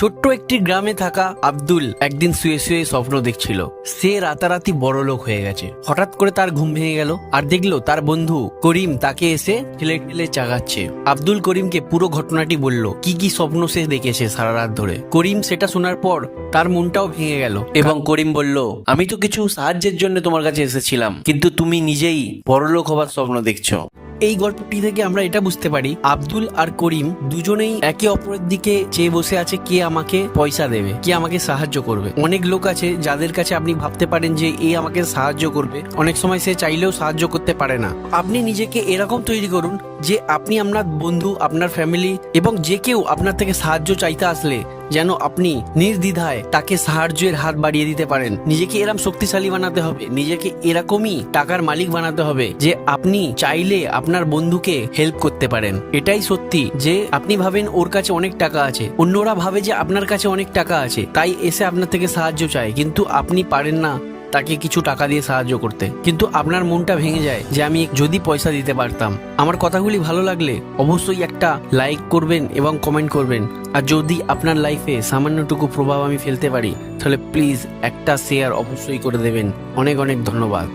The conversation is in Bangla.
ছোট্ট একটি গ্রামে থাকা আব্দুল একদিন শুয়ে শুয়ে স্বপ্ন দেখছিল। সে রাতারাতি বড় লোক হয়ে গেছে। হঠাৎ করে তার ঘুম ভেঙে গেল আর দেখল তার বন্ধু করিম তাকে এসে ঠেলে ঠেলে চাগাচ্ছে। আব্দুল করিমকে পুরো ঘটনাটি বলল, কি কি স্বপ্ন সে দেখেছে সারা রাত ধরে? করিম সেটা শোনার পর তার মনটাও ভেঙে গেল এবং করিম বলল, আমি তো কিছু সাহায্যের জন্য তোমার কাছে এসেছিলাম, কিন্তু তুমি নিজেই বড়লোক হবার স্বপ্ন দেখছ। এই গল্পটি থেকে আমরা এটা বুঝতে পারি, আব্দুল আর করিম দুজনেই একে অপরের দিকে চেয়ে বসে আছে কে আমাকে পয়সা দেবে, কে আমাকে সাহায্য করবে। অনেক লোক আছে যাদের কাছে আপনি ভাবতে পারেন যে এ আমাকে সাহায্য করবে, অনেক সময় সে চাইলেও সাহায্য করতে পারে না। আপনি নিজেকে এরকম তৈরি করুন যে আপনি আপনার বন্ধু, আপনার ফ্যামিলি এবং যে কেউ আপনার থেকে সাহায্য চাইতে আসলে যেন আপনি নির্দ্বিধায় তাকে সাহায্যের হাত বাড়িয়ে দিতে পারেন। নিজেকে এরম শক্তিশালী বানাতে হবে। নিজেকে এরকমই টাকার মালিক বানাতে হবে যে আপনি চাইলে আপনার বন্ধুকে হেল্প করতে পারেন। এটাই সত্যি যে আপনি ভাবেন ওর কাছে অনেক টাকা আছে। অন্যরা ভাবে যে আপনার কাছে অনেক টাকা আছে। তাই এসে আপনার থেকে সাহায্য চায়। কিন্তু আপনি পারেন না। তাকে কিছু টাকা দিয়ে সাহায্য করতে। কিন্তু আপনার মনটা ভেঙে যায় যে আমি যদি পয়সা দিতে পারতাম। আমার কথাগুলি ভালো লাগলে অবশ্যই একটা লাইক করবেন এবং কমেন্ট করবেন। আর যদি আপনার লাইফে সামান্যটুকু প্রভাব আমি ফেলতে পারি, তাহলে প্লিজ একটা শেয়ার অবশ্যই করে দেবেন। অনেক অনেক ধন্যবাদ।